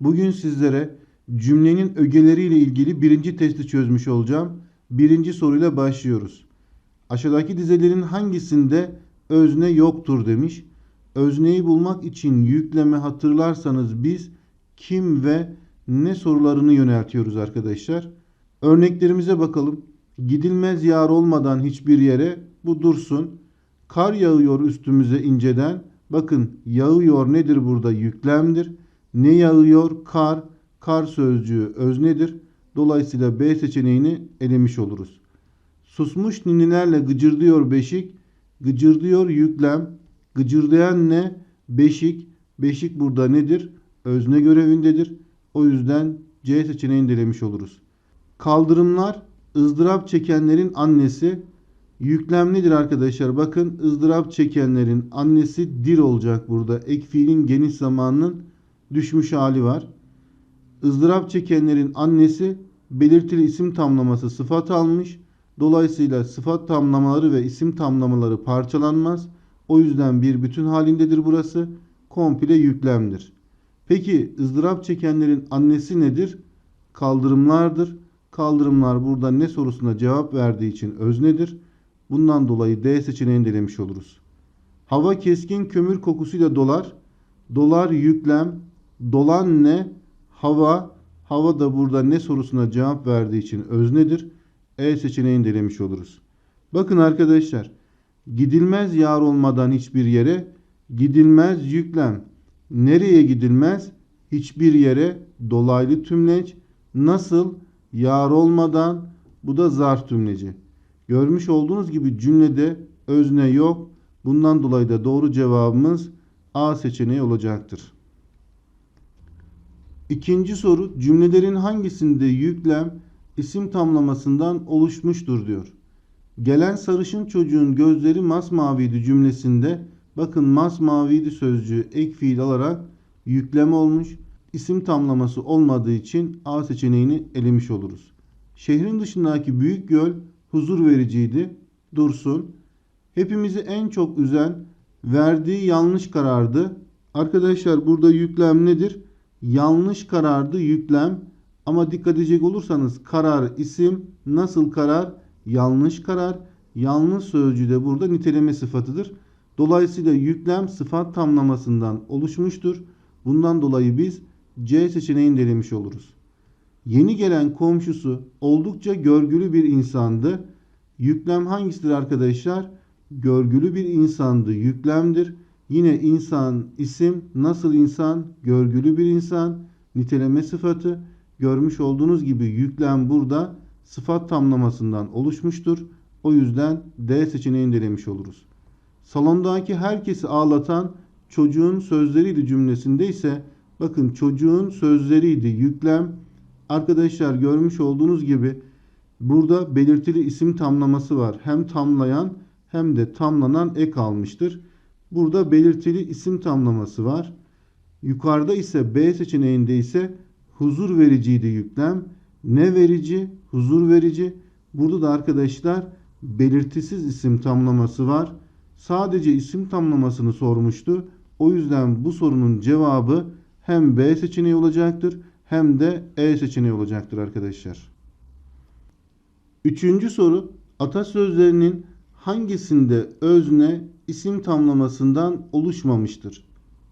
Bugün sizlere cümlenin ögeleriyle ilgili birinci testi çözmüş olacağım. Birinci soruyla başlıyoruz. Aşağıdaki dizelerin hangisinde özne yoktur demiş. Özneyi bulmak için yükleme hatırlarsanız biz kim ve ne sorularını yöneltiyoruz arkadaşlar. Örneklerimize bakalım. Gidilmez yar olmadan hiçbir yere bu dursun. Kar yağıyor üstümüze inceden. Bakın yağıyor nedir burada? Yüklemdir. Ne yağıyor? Kar. Kar sözcüğü öznedir. Dolayısıyla B seçeneğini elemiş oluruz. Susmuş ninnilerle gıcırdıyor beşik. Gıcırdıyor yüklem. Gıcırdayan ne? Beşik. Beşik burada nedir? Özne görevindedir. O yüzden C seçeneğini de elemiş oluruz. Kaldırımlar ızdırap çekenlerin annesi. Yüklem nedir arkadaşlar? Bakın ızdırap çekenlerin annesi dir olacak burada. Ek fiilin geniş zamanının düşmüş hali var. ızdırap çekenlerin annesi belirtili isim tamlaması sıfat almış. Dolayısıyla sıfat tamlamaları ve isim tamlamaları parçalanmaz. O yüzden bir bütün halindedir burası. Komple yüklemdir. Peki ızdırap çekenlerin annesi nedir? Kaldırımlardır. Kaldırımlar burada ne sorusuna cevap verdiği için öznedir. Bundan dolayı D seçeneğini de elemiş oluruz. Hava keskin kömür kokusuyla dolar. Dolar yüklem. Dolan ne? Hava. Hava da burada ne sorusuna cevap verdiği için öznedir. E seçeneğini de elemiş oluruz. Bakın arkadaşlar. Gidilmez yar olmadan hiçbir yere gidilmez yüklem. Nereye gidilmez? Hiçbir yere dolaylı tümleç. Nasıl? Yar olmadan bu da zarf tümleci. Görmüş olduğunuz gibi cümlede özne yok. Bundan dolayı da doğru cevabımız A seçeneği olacaktır. İkinci soru cümlelerin hangisinde yüklem isim tamlamasından oluşmuştur diyor. Gelen sarışın çocuğun gözleri masmaviydi cümlesinde bakın masmaviydi sözcüğü ek fiil alarak yüklem olmuş. İsim tamlaması olmadığı için A seçeneğini elemiş oluruz. Şehrin dışındaki büyük göl huzur vericiydi. Dursun. Hepimizi en çok üzen verdiği yanlış karardı. Arkadaşlar burada yüklem nedir? Yanlış karardı yüklem. Ama dikkat edecek olursanız karar isim nasıl karar? Yanlış karar. Yanlış sözcüğü de burada niteleme sıfatıdır. Dolayısıyla yüklem sıfat tamlamasından oluşmuştur. Bundan dolayı biz C seçeneğini de elemiş oluruz. Yeni gelen komşusu oldukça görgülü bir insandı. Yüklem hangisidir arkadaşlar? Görgülü bir insandı. Yüklemdir. Yine insan isim nasıl insan? Görgülü bir insan. Niteleme sıfatı. Görmüş olduğunuz gibi yüklem burada sıfat tamlamasından oluşmuştur. O yüzden D seçeneğini delemiş oluruz. Salondaki herkesi ağlatan çocuğun sözleriydi cümlesinde ise bakın çocuğun sözleriydi yüklem. Arkadaşlar görmüş olduğunuz gibi burada belirtili isim tamlaması var. Hem tamlayan hem de tamlanan ek almıştır. Burada belirtili isim tamlaması var. Yukarıda ise B seçeneğinde ise huzur vericiydi yüklem. Ne verici? Huzur verici. Burada da arkadaşlar belirtisiz isim tamlaması var. Sadece isim tamlamasını sormuştu. O yüzden bu sorunun cevabı hem B seçeneği olacaktır hem de E seçeneği olacaktır arkadaşlar. Üçüncü soru atasözlerinin hangisinde özne isim tamlamasından oluşmamıştır?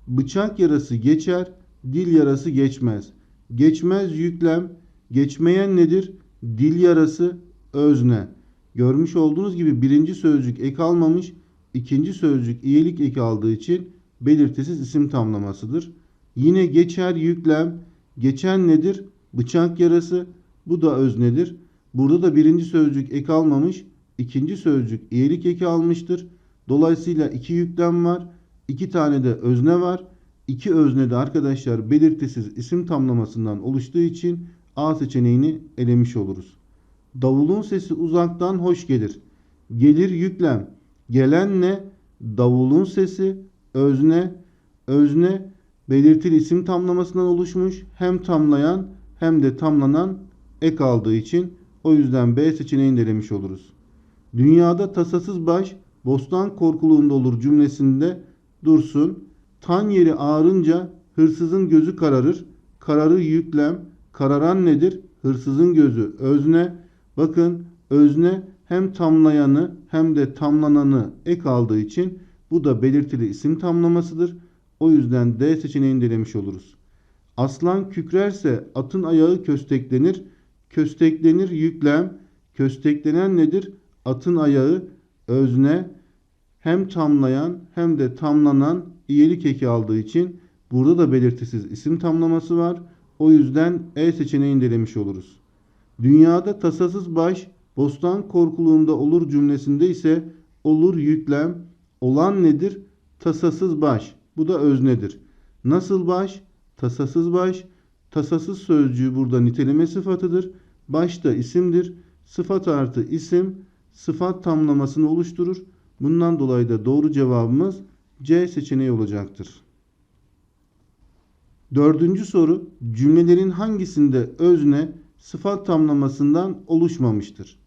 Bıçak yarası geçer, dil yarası geçmez. Geçmez yüklem, geçmeyen nedir? Dil yarası özne. Görmüş olduğunuz gibi birinci sözcük ek almamış, ikinci sözcük iyilik eki aldığı için belirtisiz isim tamlamasıdır. Yine geçer yüklem, geçen nedir? Bıçak yarası, bu da öznedir. Burada da birinci sözcük ek almamış, ikinci sözcük iyilik eki almıştır. Dolayısıyla iki yüklem var, iki tane de özne var. İki özne de arkadaşlar belirtisiz isim tamlamasından oluştuğu için A seçeneğini elemiş oluruz. Davulun sesi uzaktan hoş gelir. Gelir yüklem. Gelen ne? Davulun sesi özne. Özne belirtili isim tamlamasından oluşmuş. Hem tamlayan hem de tamlanan ek aldığı için o yüzden B seçeneğini elemiş oluruz. Dünyada tasasız baş bostan korkuluğunda olur cümlesinde dursun. Tan yeri ağrınca hırsızın gözü kararır. kararı yüklem. Kararan nedir? Hırsızın gözü. Özne. Bakın özne hem tamlayanı hem de tamlananı ek aldığı için bu da belirtili isim tamlamasıdır. O yüzden D seçeneğini denemiş oluruz. Aslan kükrerse atın ayağı kösteklenir. Kösteklenir yüklem. Kösteklenen nedir? Atın ayağı özne hem tamlayan hem de tamlanan iyilik eki aldığı için burada da belirtisiz isim tamlaması var. O yüzden E seçeneğini denemiş oluruz. Dünyada tasasız baş bostan korkuluğunda olur cümlesinde ise olur yüklem. Olan nedir? Tasasız baş. Bu da öznedir. Nasıl baş? Tasasız baş. Tasasız sözcüğü burada niteleme sıfatıdır. Baş da isimdir. Sıfat artı isim sıfat tamlamasını oluşturur. Bundan dolayı da doğru cevabımız C seçeneği olacaktır. Dördüncü soru cümlelerin hangisinde özne sıfat tamlamasından oluşmamıştır?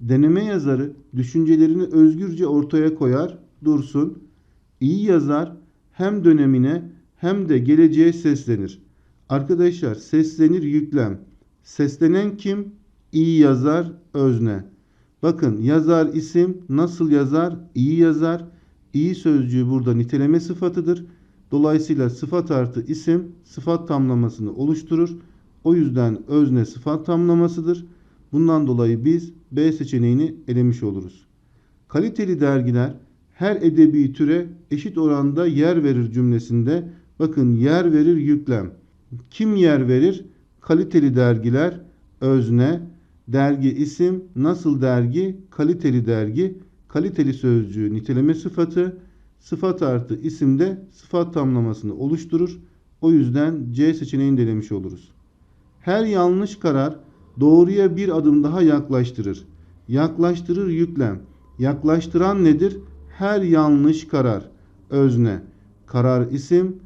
Deneme yazarı düşüncelerini özgürce ortaya koyar, dursun. İyi yazar hem dönemine hem de geleceğe seslenir. Arkadaşlar seslenir yüklem. Seslenen kim? İyi yazar özne. Bakın yazar isim nasıl yazar? İyi yazar. İyi sözcüğü burada niteleme sıfatıdır. Dolayısıyla sıfat artı isim sıfat tamlamasını oluşturur. O yüzden özne sıfat tamlamasıdır. Bundan dolayı biz B seçeneğini elemiş oluruz. Kaliteli dergiler her edebi türe eşit oranda yer verir cümlesinde bakın yer verir yüklem. Kim yer verir? Kaliteli dergiler özne, dergi isim, nasıl dergi? Kaliteli dergi. Kaliteli sözcüğü niteleme sıfatı, sıfat artı isimde sıfat tamlamasını oluşturur. O yüzden C seçeneğini denemiş oluruz. Her yanlış karar doğruya bir adım daha yaklaştırır. Yaklaştırır yüklem. Yaklaştıran nedir? Her yanlış karar. Özne. Karar isim.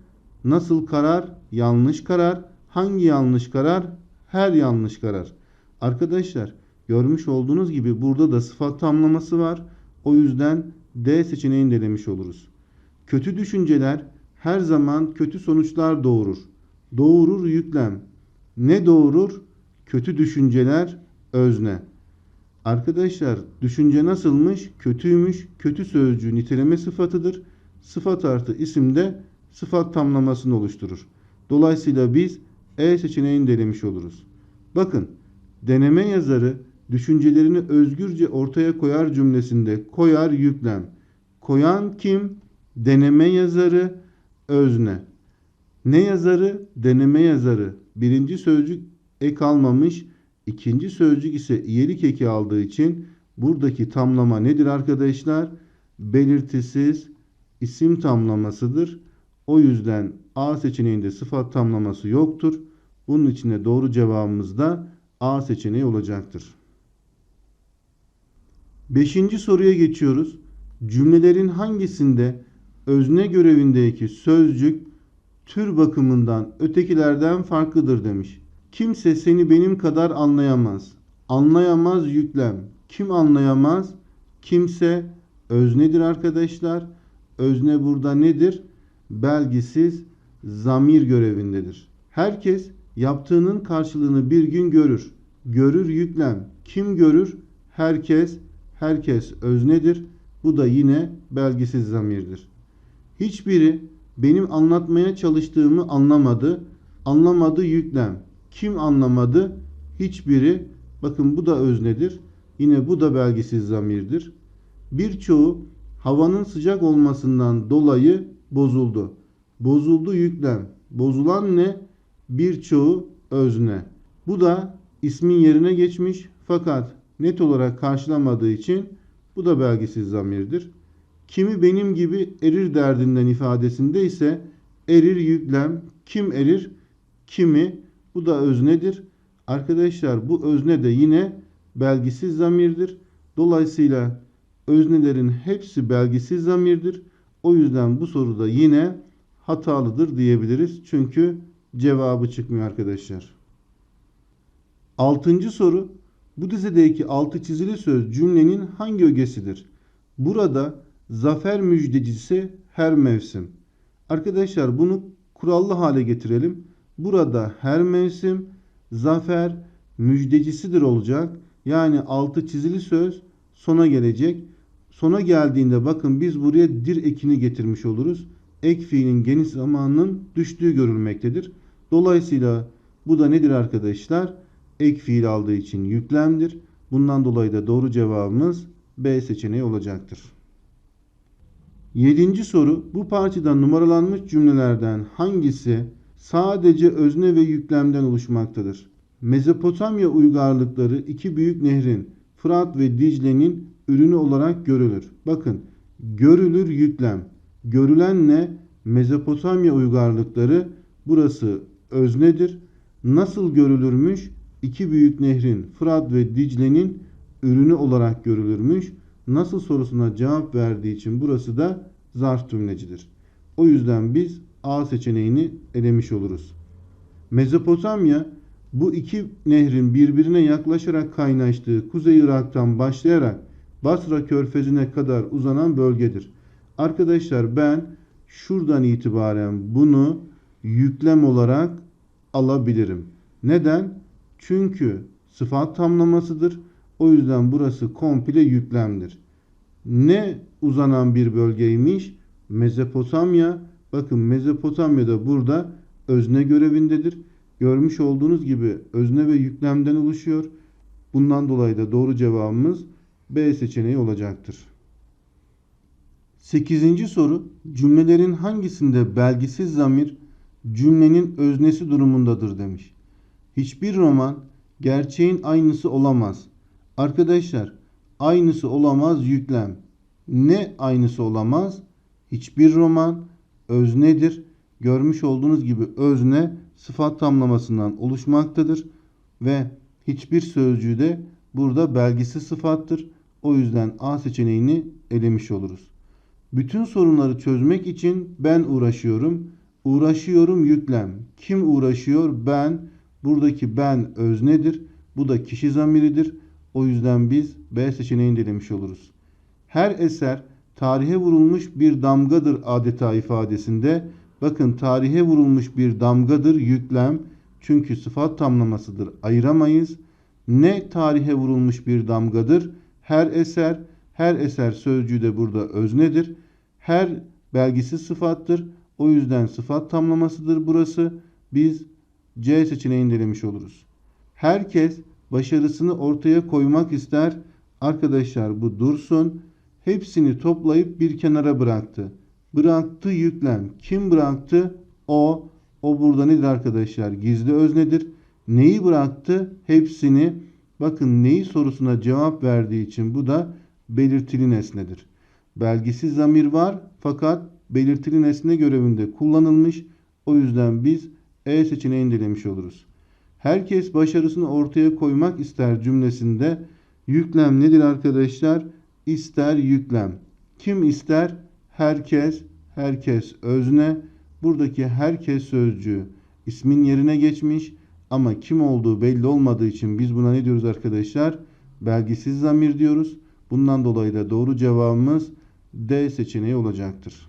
Nasıl karar? Yanlış karar. Hangi yanlış karar? Her yanlış karar. Arkadaşlar görmüş olduğunuz gibi burada da sıfat tamlaması var. O yüzden D seçeneğini denemiş oluruz. Kötü düşünceler her zaman kötü sonuçlar doğurur. Doğurur yüklem. Ne doğurur? Kötü düşünceler özne. Arkadaşlar düşünce nasılmış? Kötüymüş. Kötü sözcüğü niteleme sıfatıdır. Sıfat artı isimde sıfat tamlamasını oluşturur. Dolayısıyla biz E seçeneğini denemiş oluruz. Bakın deneme yazarı düşüncelerini özgürce ortaya koyar cümlesinde koyar yüklem. Koyan kim? Deneme yazarı özne. Ne yazarı? Deneme yazarı. Birinci sözcük ek almamış. İkinci sözcük ise iyelik eki aldığı için buradaki tamlama nedir arkadaşlar? Belirtisiz isim tamlamasıdır. O yüzden A seçeneğinde sıfat tamlaması yoktur. Bunun için de doğru cevabımız da A seçeneği olacaktır. Beşinci soruya geçiyoruz. Cümlelerin hangisinde özne görevindeki sözcük tür bakımından ötekilerden farklıdır demiş. Kimse seni benim kadar anlayamaz. Anlayamaz yüklem. Kim anlayamaz? Kimse öznedir arkadaşlar. Özne burada nedir? Belgisiz zamir görevindedir. Herkes yaptığının karşılığını bir gün görür. Görür yüklem. Kim görür? Herkes. Herkes öznedir. Bu da yine belgisiz zamirdir. Hiçbiri benim anlatmaya çalıştığımı anlamadı. Anlamadı yüklem. Kim anlamadı? Hiçbiri. Bakın bu da öznedir. Yine bu da belgisiz zamirdir. Birçoğu havanın sıcak olmasından dolayı bozuldu. Bozuldu yüklem. Bozulan ne? Birçoğu özne. Bu da ismin yerine geçmiş fakat net olarak karşılamadığı için bu da belgisiz zamirdir. Kimi benim gibi erir derdinden ifadesinde ise erir yüklem. Kim erir? Kimi? Bu da öznedir. Arkadaşlar bu özne de yine belgisiz zamirdir. Dolayısıyla öznelerin hepsi belgisiz zamirdir. O yüzden bu soruda yine hatalıdır diyebiliriz. Çünkü cevabı çıkmıyor arkadaşlar. Altıncı soru. Bu dizideki altı çizili söz cümlenin hangi ögesidir? Burada zafer müjdecisi her mevsim. Arkadaşlar bunu kurallı hale getirelim. Burada her mevsim zafer müjdecisidir olacak. Yani altı çizili söz sona gelecek. Sona geldiğinde bakın biz buraya dir ekini getirmiş oluruz. Ek fiilin geniş zamanının düştüğü görülmektedir. Dolayısıyla bu da nedir arkadaşlar? Ek fiil aldığı için yüklemdir. Bundan dolayı da doğru cevabımız B seçeneği olacaktır. Yedinci soru bu parçada numaralanmış cümlelerden hangisi sadece özne ve yüklemden oluşmaktadır? Mezopotamya uygarlıkları iki büyük nehrin Fırat ve Dicle'nin ürünü olarak görülür. Bakın görülür yüklem. Görülen ne? Mezopotamya uygarlıkları burası öznedir. Nasıl görülürmüş? İki büyük nehrin Fırat ve Dicle'nin ürünü olarak görülürmüş. Nasıl sorusuna cevap verdiği için burası da zarf cümlecidir. O yüzden biz A seçeneğini elemiş oluruz. Mezopotamya bu iki nehrin birbirine yaklaşarak kaynaştığı Kuzey Irak'tan başlayarak Basra körfezine kadar uzanan bölgedir. Arkadaşlar ben şuradan itibaren bunu yüklem olarak alabilirim. Neden? Çünkü sıfat tamlamasıdır. O yüzden burası komple yüklemdir. Ne uzanan bir bölgeymiş? Mezopotamya. Bakın Mezopotamya da burada özne görevindedir. Görmüş olduğunuz gibi özne ve yüklemden oluşuyor. Bundan dolayı da doğru cevabımız B seçeneği olacaktır. 8. soru cümlelerin hangisinde belgisiz zamir cümlenin öznesi durumundadır demiş. Hiçbir roman gerçeğin aynısı olamaz. Arkadaşlar aynısı olamaz yüklem. Ne aynısı olamaz? Hiçbir roman öznedir. Görmüş olduğunuz gibi özne sıfat tamlamasından oluşmaktadır ve hiçbir sözcüğü de burada belgisiz sıfattır. O yüzden A seçeneğini elemiş oluruz. Bütün sorunları çözmek için ben uğraşıyorum. Uğraşıyorum yüklem. Kim uğraşıyor? Ben. Buradaki ben öznedir. Bu da kişi zamiridir. O yüzden biz B seçeneğini denemiş oluruz. Her eser tarihe vurulmuş bir damgadır adeta ifadesinde. Bakın tarihe vurulmuş bir damgadır yüklem. Çünkü sıfat tamlamasıdır. Ayıramayız. Ne tarihe vurulmuş bir damgadır? Her eser, her eser sözcüğü de burada öznedir. Her belgisi sıfattır. O yüzden sıfat tamlamasıdır burası. Biz C seçeneğini denemiş oluruz. Herkes başarısını ortaya koymak ister. Arkadaşlar bu dursun. Hepsini toplayıp bir kenara bıraktı. Bıraktı yüklem. Kim bıraktı? O. O burada nedir arkadaşlar? Gizli öznedir. Neyi bıraktı? Hepsini. Bakın neyi sorusuna cevap verdiği için bu da belirtili nesnedir. Belgisiz zamir var fakat belirtili nesne görevinde kullanılmış. O yüzden biz E seçeneğini denemiş oluruz. Herkes başarısını ortaya koymak ister cümlesinde yüklem nedir arkadaşlar? İster yüklem. Kim ister? Herkes. Herkes özne. Buradaki herkes sözcüğü ismin yerine geçmiş ama kim olduğu belli olmadığı için biz buna ne diyoruz arkadaşlar? Belgisiz zamir diyoruz. Bundan dolayı da doğru cevabımız D seçeneği olacaktır.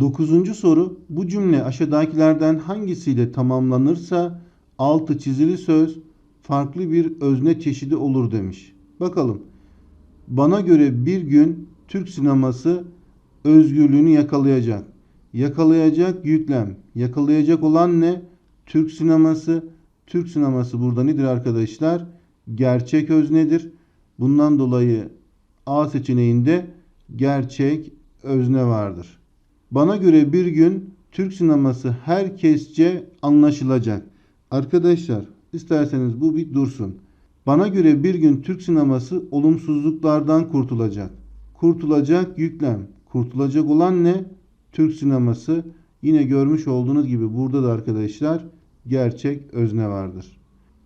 Dokuzuncu soru. Bu cümle aşağıdakilerden hangisiyle tamamlanırsa altı çizili söz farklı bir özne çeşidi olur demiş. Bakalım. Bana göre bir gün Türk sineması özgürlüğünü yakalayacak. Yakalayacak yüklem. Yakalayacak olan ne? Türk sineması. Türk sineması burada nedir arkadaşlar? Gerçek öznedir. Bundan dolayı A seçeneğinde gerçek özne vardır. Bana göre bir gün Türk sineması herkesçe anlaşılacak. Arkadaşlar isterseniz bu bir dursun. Bana göre bir gün Türk sineması olumsuzluklardan kurtulacak. Kurtulacak yüklem. Kurtulacak olan ne? Türk sineması. Yine görmüş olduğunuz gibi burada da arkadaşlar gerçek özne vardır.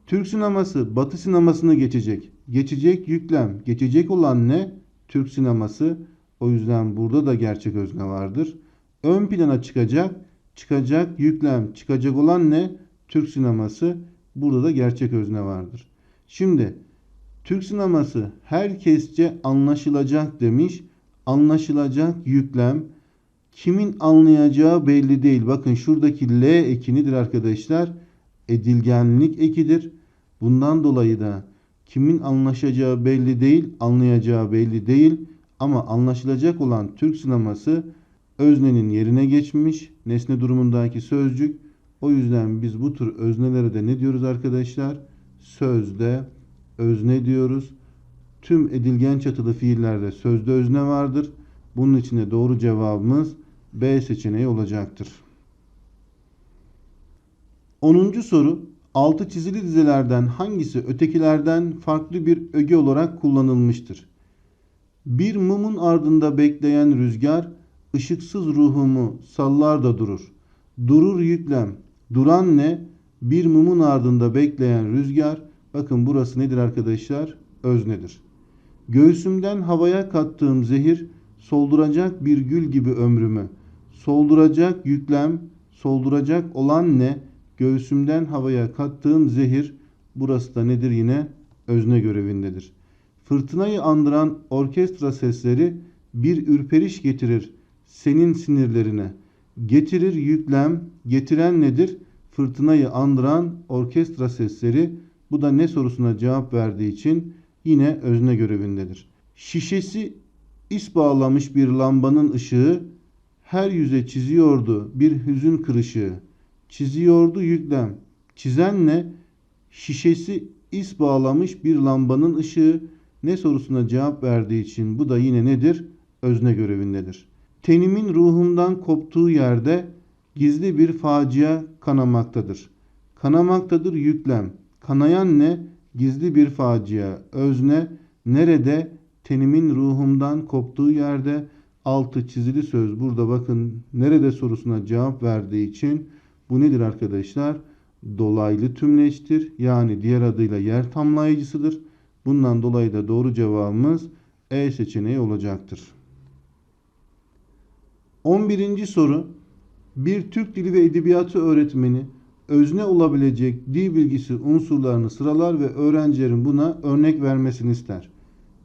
Türk sineması Batı sinemasını geçecek. Geçecek yüklem. Geçecek olan ne? Türk sineması. O yüzden burada da gerçek özne vardır. Ön plana çıkacak. Çıkacak yüklem. Çıkacak olan ne? Türk sineması. Burada da gerçek özne vardır. Şimdi Türk sineması herkesçe anlaşılacak demiş. Anlaşılacak yüklem. Kimin anlayacağı belli değil. Bakın şuradaki L ekinidir arkadaşlar. Edilgenlik ekidir. Bundan dolayı da kimin anlaşacağı belli değil, anlayacağı belli değil. Ama anlaşılacak olan Türk sineması öznenin yerine geçmiş. Nesne durumundaki sözcük. O yüzden biz bu tür öznelere de ne diyoruz arkadaşlar? Sözde özne diyoruz. Tüm edilgen çatılı fiillerde sözde özne vardır. Bunun için de doğru cevabımız B seçeneği olacaktır. 10. soru altı çizili dizelerden hangisi ötekilerden farklı bir öge olarak kullanılmıştır? Bir mumun ardında bekleyen rüzgar ışıksız ruhumu sallar da durur. Durur yüklem. Duran ne? Bir mumun ardında bekleyen rüzgar. Bakın burası nedir arkadaşlar? Öznedir. Göğsümden havaya kattığım zehir solduracak bir gül gibi ömrümü. Solduracak yüklem, solduracak olan ne? Göğsümden havaya kattığım zehir. Burası da nedir yine? Özne görevindedir. Fırtınayı andıran orkestra sesleri bir ürperiş getirir senin sinirlerine. Getirir yüklem, getiren nedir? Fırtınayı andıran orkestra sesleri. Bu da ne sorusuna cevap verdiği için yine özne görevindedir. Şişesi is bağlamış bir lambanın ışığı her yüze çiziyordu bir hüzün kırışığı. Çiziyordu yüklem. Çizen ne? Şişesi is bağlamış bir lambanın ışığı ne sorusuna cevap verdiği için bu da yine nedir? Özne görevindedir. Tenimin ruhumdan koptuğu yerde gizli bir facia kanamaktadır. Kanamaktadır yüklem. Kanayan ne? Gizli bir facia. Özne nerede? Tenimin ruhumdan koptuğu yerde altı çizili söz. Burada bakın nerede sorusuna cevap verdiği için bu nedir arkadaşlar? Dolaylı tümleçtir. Yani diğer adıyla yer tamlayıcısıdır. Bundan dolayı da doğru cevabımız E seçeneği olacaktır. 11. soru bir Türk Dili ve Edebiyatı öğretmeni özne olabilecek dil bilgisi unsurlarını sıralar ve öğrencilerin buna örnek vermesini ister.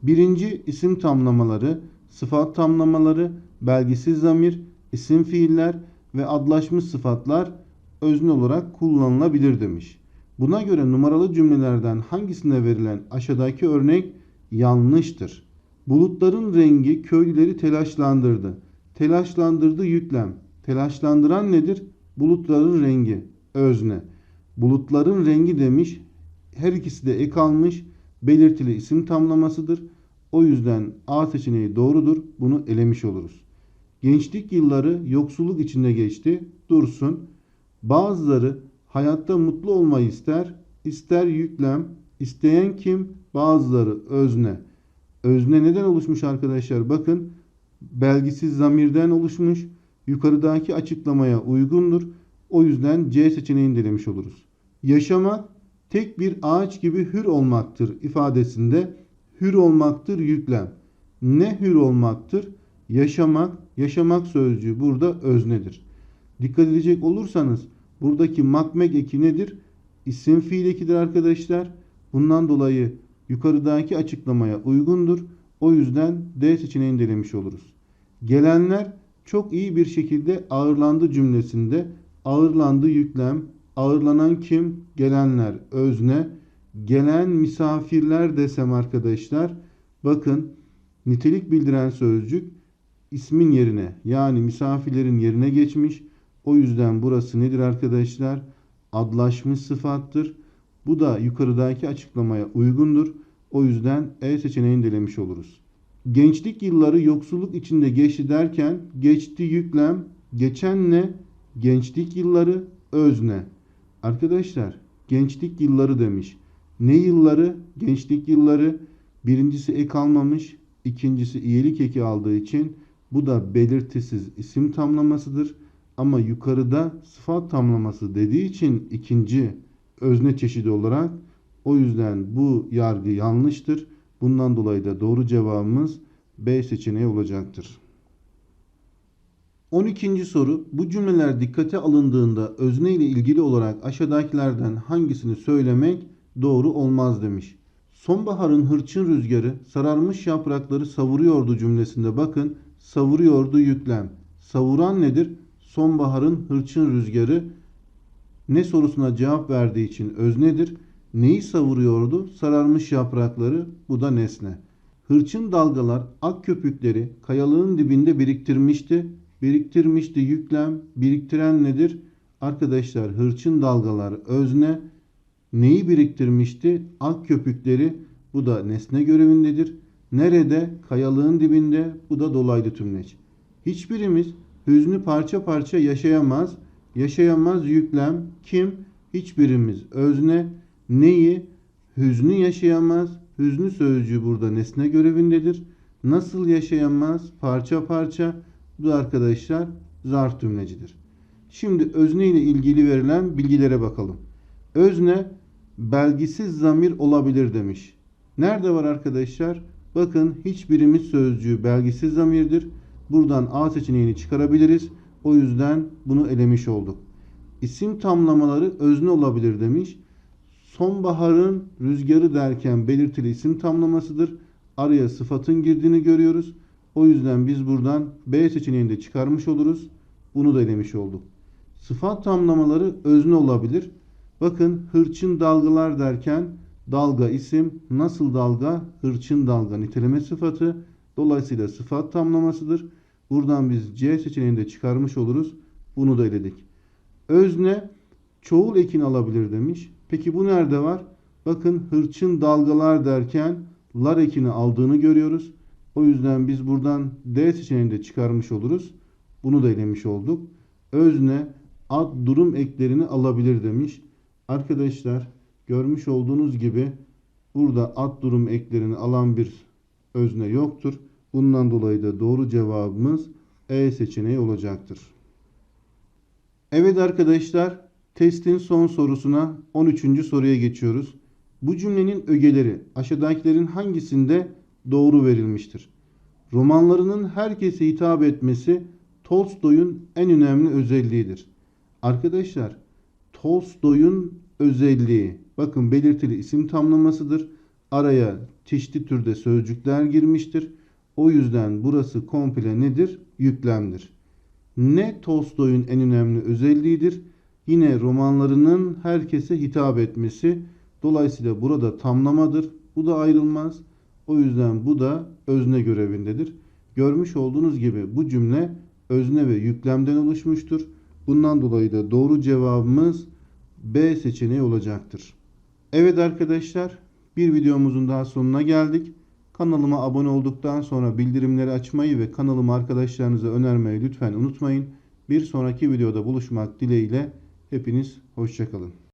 Birinci isim tamlamaları, sıfat tamlamaları, belgisiz zamir, isim fiiller ve adlaşmış sıfatlar özne olarak kullanılabilir demiş. Buna göre numaralı cümlelerden hangisine verilen aşağıdaki örnek yanlıştır? Bulutların rengi köylüleri telaşlandırdı. Telaşlandırdı yüklem. Telaşlandıran nedir? Bulutların rengi. Özne. Bulutların rengi demiş. Her ikisi de ek almış. Belirtili isim tamlamasıdır. O yüzden A seçeneği doğrudur. Bunu elemiş oluruz. Gençlik yılları yoksulluk içinde geçti. Dursun. Bazıları hayatta mutlu olmayı ister. İster yüklem. İsteyen kim? Bazıları özne. Özne neden oluşmuş arkadaşlar? Bakın belgisiz zamirden oluşmuş. Yukarıdaki açıklamaya uygundur. O yüzden C seçeneğini denemiş oluruz. Yaşamak tek bir ağaç gibi hür olmaktır ifadesinde hür olmaktır yüklem. Ne hür olmaktır? Yaşamak, yaşamak sözcüğü burada öznedir. Dikkat edecek olursanız buradaki makmek eki nedir? İsim fiil ekidir arkadaşlar. Bundan dolayı yukarıdaki açıklamaya uygundur. O yüzden D seçeneğini denemiş oluruz. Gelenler çok iyi bir şekilde ağırlandı cümlesinde ağırlandı yüklem, ağırlanan kim? Gelenler özne, gelen misafirler desem arkadaşlar bakın nitelik bildiren sözcük ismin yerine yani misafirlerin yerine geçmiş. O yüzden burası nedir arkadaşlar? Adlaşmış sıfattır. Bu da yukarıdaki açıklamaya uygundur. O yüzden E seçeneğini delemiş oluruz. Gençlik yılları yoksulluk içinde geçti derken geçti yüklem, geçen ne? Gençlik yılları özne. Arkadaşlar gençlik yılları demiş. Ne yılları? Gençlik yılları. Birincisi ek almamış. ikincisi iyilik eki aldığı için bu da belirtisiz isim tamlamasıdır. Ama yukarıda sıfat tamlaması dediği için ikinci özne çeşidi olarak o yüzden bu yargı yanlıştır. Bundan dolayı da doğru cevabımız B seçeneği olacaktır. 12. soru bu cümleler dikkate alındığında özne ile ilgili olarak aşağıdakilerden hangisini söylemek doğru olmaz demiş. Sonbaharın hırçın rüzgarı sararmış yaprakları savuruyordu cümlesinde bakın savuruyordu yüklem. Savuran nedir? Sonbaharın hırçın rüzgarı. Ne sorusuna cevap verdiği için öznedir. Neyi savuruyordu? Sararmış yaprakları. Bu da nesne. Hırçın dalgalar ak köpükleri kayalığın dibinde biriktirmişti. Biriktirmişti yüklem. Biriktiren nedir? Arkadaşlar hırçın dalgalar özne. Neyi biriktirmişti? Ak köpükleri. Bu da nesne görevindedir. Nerede? Kayalığın dibinde. Bu da dolaylı tümleç. Hiçbirimiz hüznü parça parça yaşayamaz. Yaşayamaz yüklem kim? Hiçbirimiz özne. Neyi? Hüznü yaşayamaz. Hüznü sözcüğü burada nesne görevindedir. Nasıl yaşayamaz? Parça parça. Bu da arkadaşlar zarf tümlecidir. Şimdi özne ile ilgili verilen bilgilere bakalım. Özne belgisiz zamir olabilir demiş. Nerede var arkadaşlar? Bakın hiçbirimiz sözcüğü belgisiz zamirdir. Buradan A seçeneğini çıkarabiliriz. O yüzden bunu elemiş olduk. İsim tamlamaları özne olabilir demiş. Sonbaharın rüzgarı derken belirtili isim tamlamasıdır. Araya sıfatın girdiğini görüyoruz. O yüzden biz buradan B seçeneğini de çıkarmış oluruz. Bunu da elemiş olduk. Sıfat tamlamaları özne olabilir. Bakın hırçın dalgalar derken dalga isim, nasıl dalga? Hırçın dalga niteleme sıfatı. Dolayısıyla sıfat tamlamasıdır. Buradan biz C seçeneğini de çıkarmış oluruz. Bunu da eledik. Özne çoğul ekin alabilir demiş. Peki bu nerede var? Bakın hırçın dalgalar derken lar ekini aldığını görüyoruz. O yüzden biz buradan D seçeneğini de çıkarmış oluruz. Bunu da elemiş olduk. Özne ad durum eklerini alabilir demiş. Arkadaşlar görmüş olduğunuz gibi burada ad durum eklerini alan bir özne yoktur. Bundan dolayı da doğru cevabımız E seçeneği olacaktır. Evet arkadaşlar, testin son sorusuna 13. soruya geçiyoruz. Bu cümlenin ögeleri aşağıdakilerin hangisinde doğru verilmiştir? Romanlarının herkese hitap etmesi Tolstoy'un en önemli özelliğidir. Arkadaşlar, Tolstoy'un özelliği, bakın belirtili isim tamlamasıdır. Araya çeşitli türde sözcükler girmiştir. O yüzden burası komple nedir? Yüklemdir. Ne Tolstoy'un en önemli özelliğidir? Yine romanlarının herkese hitap etmesi. Dolayısıyla burada tamlamadır. Bu da ayrılmaz. O yüzden bu da özne görevindedir. Görmüş olduğunuz gibi bu cümle özne ve yüklemden oluşmuştur. Bundan dolayı da doğru cevabımız B seçeneği olacaktır. Evet arkadaşlar, bir videomuzun daha sonuna geldik. Kanalıma abone olduktan sonra bildirimleri açmayı ve kanalımı arkadaşlarınıza önermeyi lütfen unutmayın. Bir sonraki videoda buluşmak dileğiyle hepiniz hoşçakalın.